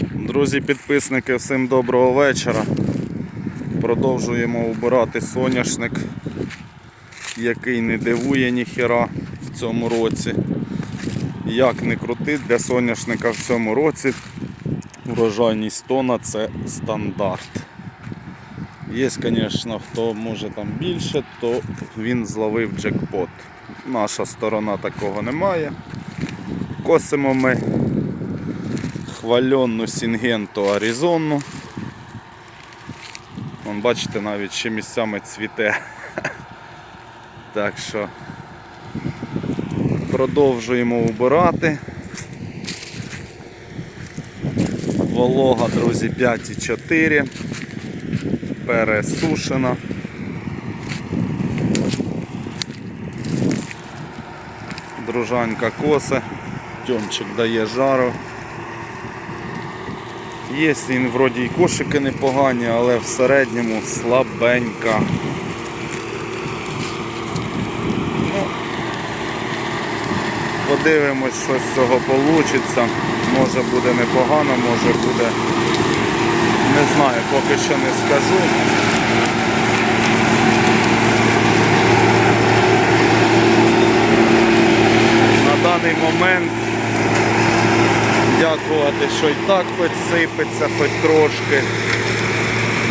Друзі, підписники, всім доброго вечора. Продовжуємо убирати соняшник, який не дивує ніхера в цьому році. Як не крути, для соняшника в цьому році урожайність тона це стандарт. Є, звісно, хто може там більше, то він зловив джекпот. Наша сторона такого немає. Косимо ми хвальонну Сінгенту Аризону. Вон, бачите, навіть ще місцями цвіте. Так що продовжуємо убирати. Волога, друзі, 5,4. Пересушена. Дружанька косе, Тьомчик дає жару. Є він вроді і кошики непогані, але в середньому слабенька. Ну, подивимось, що з цього вийде. Може буде непогано, може буде. Не знаю, поки що не скажу. На даний момент дякувати, що і так хоч сипеться, хоч трошки.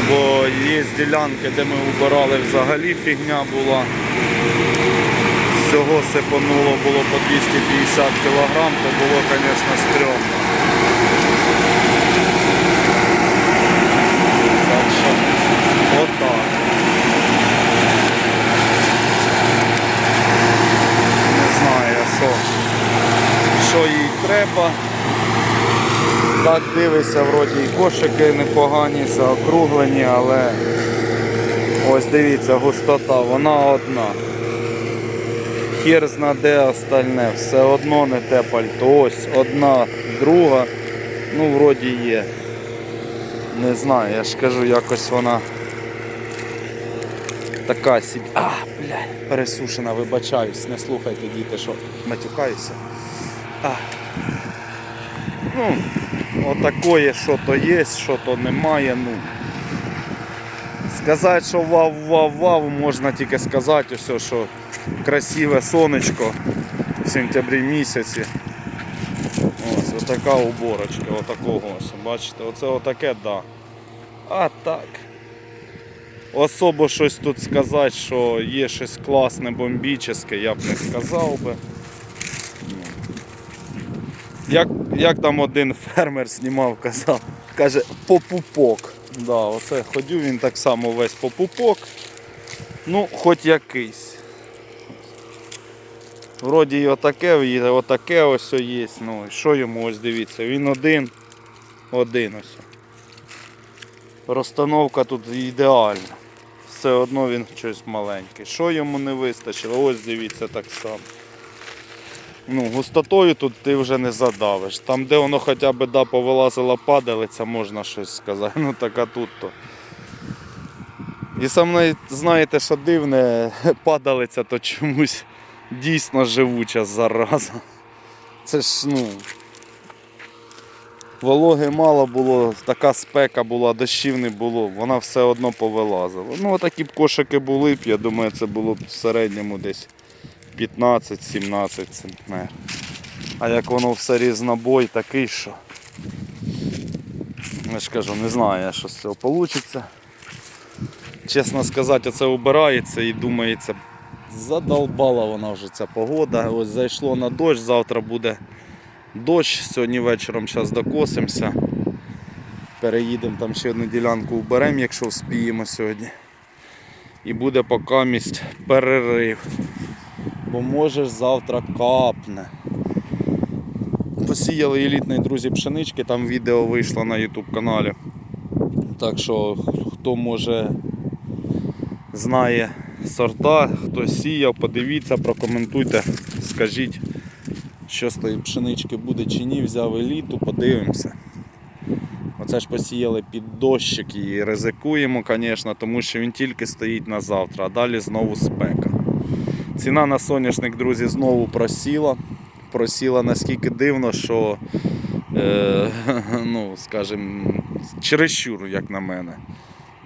Бо є ділянки, де ми убирали взагалі фігня була. Всього сипануло було по 250 кг, то було, звісно, стрьомно. Так що отак. Не знаю, що, що їй треба. Так дивишся, вроді і кошики непогані, заокруглені, але ось дивіться, густота, вона одна. Хер зна де остальне, все одно не те пальто. Ось одна, друга, ну вроді є. Не знаю, я ж кажу, якось вона така собі. А, блядь, пересушена, вибачаюсь, не слухайте діти, що матюкаюся. А. Ну, отакої, що то є, що то немає. Ну. Сказати, що вау-вау-вау, можна тільки сказати, все, що красиве сонечко в сентябрі місяці. Ось отака уборочка, отакого. Бачите, оце отаке, да. А так. Особо щось тут сказати, що є щось класне, бомбічне, я б не сказав би. Як, як там один фермер знімав, казав, каже, по пупок. Да, оце ходив він так само весь по пупок. Ну, хоч якийсь. Вроді і отаке, отаке ось є. Ну, що йому ось дивіться, він один, один ось. Розстановка тут ідеальна. Все одно він щось маленький. Що йому не вистачило? Ось дивіться так само. Ну, густотою тут ти вже не задавиш. Там, де воно хоча б да, повилазила падалиця, можна щось сказати. Ну так а тут то. І саме знаєте, що дивне, падалиця то чомусь дійсно живуча зараза. Це ж ну. Вологи мало було, така спека була, дощів не було, вона все одно повилазила. Ну, такі б кошики були б, я думаю, це було б в середньому десь 15-17 центнер. А як воно все різнобой такий, що. Я ж кажу, не знаю, що з цього вийде. Чесно сказати, оце убирається і думається, задолбала вона вже ця погода. Ось зайшло на дощ, завтра буде дощ. Сьогодні вечором зараз докосимося. Переїдемо там ще одну ділянку уберемо, якщо вспіємо сьогодні. І буде покамість перерив. Бо може завтра капне. Посіяли елітні друзі пшенички, там відео вийшло на YouTube каналі. Так що хто може знає сорта, хто сіяв, подивіться, прокоментуйте, скажіть, що з тої пшенички буде чи ні, взяв еліту, подивимося. Оце ж посіяли під дощик і ризикуємо, звісно, тому що він тільки стоїть на завтра, а далі знову спека. Ціна на соняшник, друзі, знову просіла. Просіла наскільки дивно, що е, ну, скажімо, чересчур, як на мене.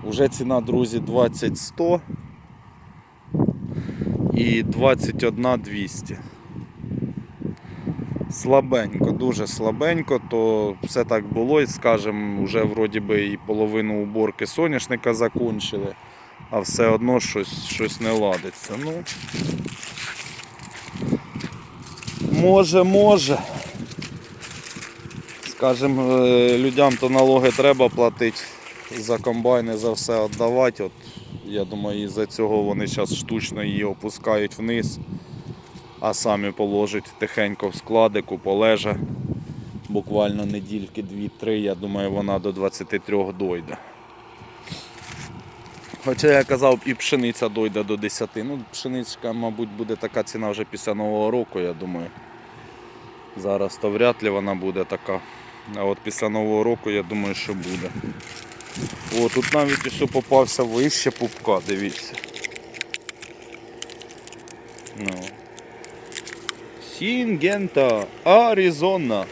Уже ціна, друзі, 20 100 і 21 200. Слабенько, дуже слабенько, то все так було, і скажімо, вже вроді би і половину уборки соняшника закончили, а все одно щось, щось не ладиться. Ну, може, може. Скажімо, е, людям то налоги треба платити за комбайни, за все віддавати. От, я думаю, із-за цього вони зараз штучно її опускають вниз, а самі положать тихенько в складику, полеже. Буквально недільки 2-3, я думаю, вона до 23 дойде. Хоча я казав, і пшениця дойде до 10. Ну, пшеничка, мабуть, буде така ціна вже після Нового року, я думаю. Зараз то вряд ли вона буде така. А от після Нового року я думаю, що буде. О, тут навіть що попався вище пупка, дивіться. Ну. Сінгента, Аризона.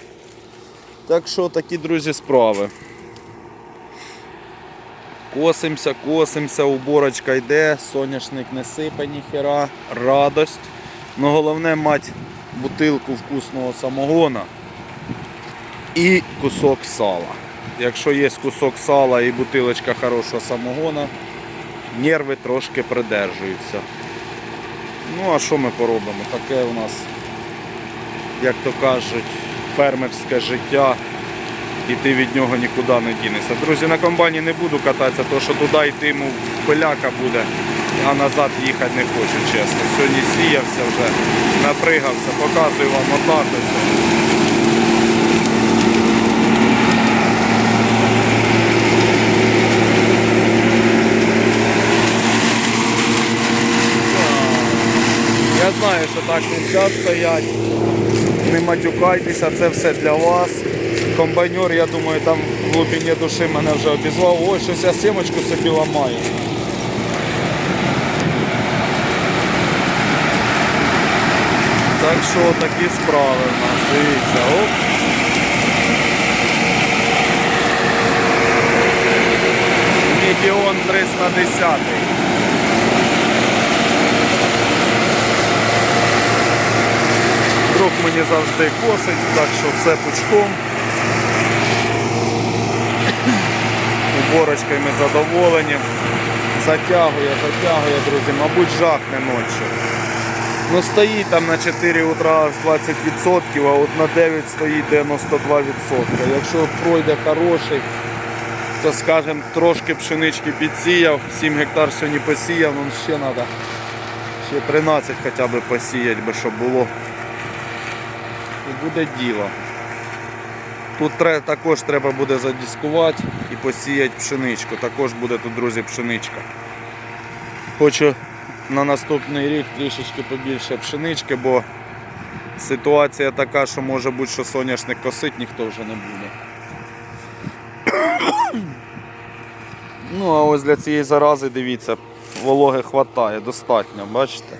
Так що такі, друзі, справи. Косимся, косимся, уборочка йде, соняшник не сипе ніхера, радость. Ну головне мати бутилку вкусного самогона і кусок сала. Якщо є кусок сала і бутилочка хорошого самогона, нерви трошки придержуються. Ну а що ми поробимо? Таке у нас, як то кажуть, фермерське життя і ти від нього нікуди не дінешся. Друзі, на комбайні не буду кататися, тому що туди йти йому пиляка буде, а назад їхати не хочу, чесно. Сьогодні сіявся вже, напригався, показую вам отак. Я знаю, що так не час стоять. Не матюкайтеся, це все для вас. Комбайнер, я думаю, там в глибині душі мене вже обізвав. Ой, щось я сімочку собі ламаю. Так що такі справи в нас. Дивіться, оп. Мідіон 310. Друг мені завжди косить, так що все пучком. Уборочкою ми задоволені. Затягує, затягує, друзі, мабуть, жахне ночі. Ну стоїть там на 4 утра 20%, а от на 9 стоїть 92%. Якщо пройде хороший, то скажем, трошки пшенички підсіяв, 7 гектар сьогодні посіяв, ну ще треба ще 13 хоча б посіяти, щоб було і буде діло. Тут також треба буде задіскувати і посіяти пшеничку. Також буде тут, друзі, пшеничка. Хочу на наступний рік трішечки побільше пшенички, бо ситуація така, що може бути, що соняшник косить ніхто вже не буде. Ну, а ось для цієї зарази, дивіться, вологи хватає, достатньо, бачите?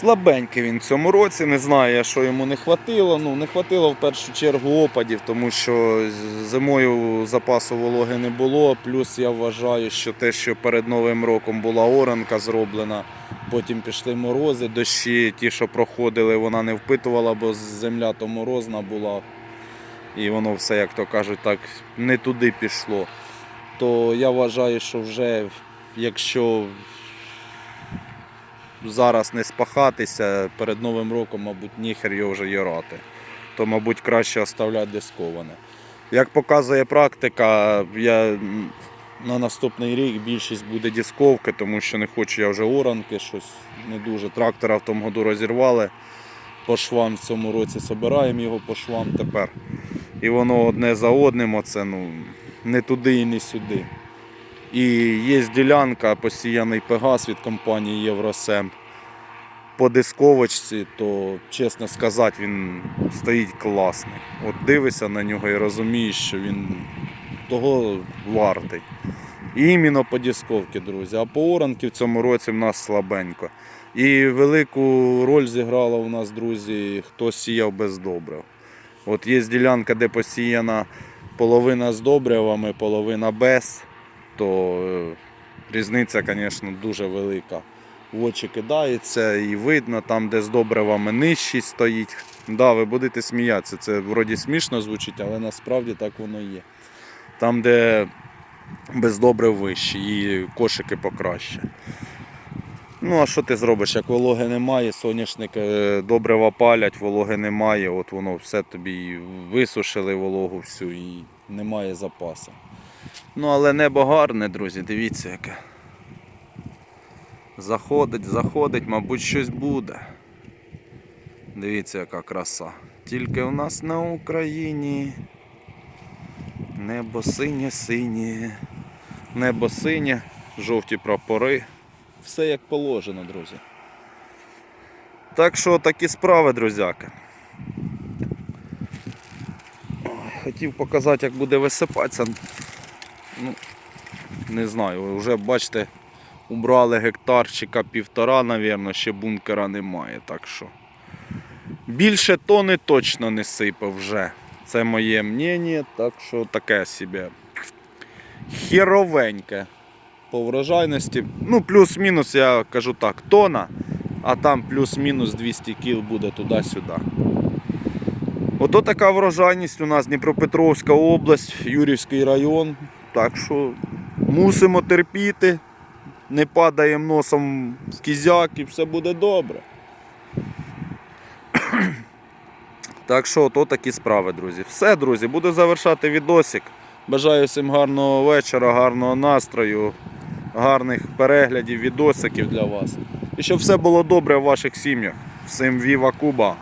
Слабенький він в цьому році, не знаю, що йому не хватило. Ну, не хватило в першу чергу опадів, тому що зимою запасу вологи не було. Плюс я вважаю, що те, що перед Новим роком була оранка зроблена, потім пішли морози, дощі, ті, що проходили, вона не впитувала, бо земля то морозна була. І воно все, як то кажуть, так не туди пішло. То я вважаю, що вже якщо зараз не спахатися, перед Новим роком, мабуть, ніхер його вже йорати. То, мабуть, краще оставляти дисковане. Як показує практика, я на наступний рік більшість буде дисковки, тому що не хочу я вже оранки, щось не дуже. Трактора в тому году розірвали. По швам в цьому році збираємо його по швам тепер. І воно одне за одним, оце ну, не туди і не сюди. І є ділянка, посіяний Пегас від компанії Євросем. По дисковочці, то чесно сказати, він стоїть класний. От дивишся на нього і розумієш, що він того вартий. Іменно по дисковці, друзі. А по оранки в цьому році в нас слабенько. І велику роль зіграла у нас, друзі, хто сіяв без добрив. От є ділянка, де посіяна половина з добривами, половина без, то е, різниця, звісно, дуже велика. В очі кидається і видно, там, де з добривами нижчий стоїть. Да, ви будете сміятися, це вроді смішно звучить, але насправді так воно є. Там, де без добрив вищі і кошики покраще. Ну, а що ти зробиш? Як вологи немає, соняшник е, добрива палять, вологи немає, от воно все тобі висушили вологу всю і немає запасу. Ну, але небо гарне, друзі, дивіться яке. Заходить, заходить, мабуть, щось буде. Дивіться, яка краса. Тільки у нас на Україні. Небо синє, синє. Небо синє, жовті прапори. Все як положено, друзі. Так що такі справи, друзяки. Хотів показати, як буде висипатися. Ну, не знаю, вже бачите, убрали гектарчика півтора, напевно, ще бункера немає. Так що більше тони точно не сипе вже. Це моє мнення, так що таке собі херовеньке по врожайності. Ну, плюс-мінус, я кажу так, тона, а там плюс-мінус 200 кіл буде туди-сюди. Ото така врожайність у нас Дніпропетровська область, Юрівський район. Так що мусимо терпіти, не падаємо носом в кізяк і все буде добре. Так що ото такі справи, друзі. Все, друзі, буду завершати відосик. Бажаю всім гарного вечора, гарного настрою, гарних переглядів, відосиків для вас. І щоб все було добре в ваших сім'ях. Всім Віва Куба!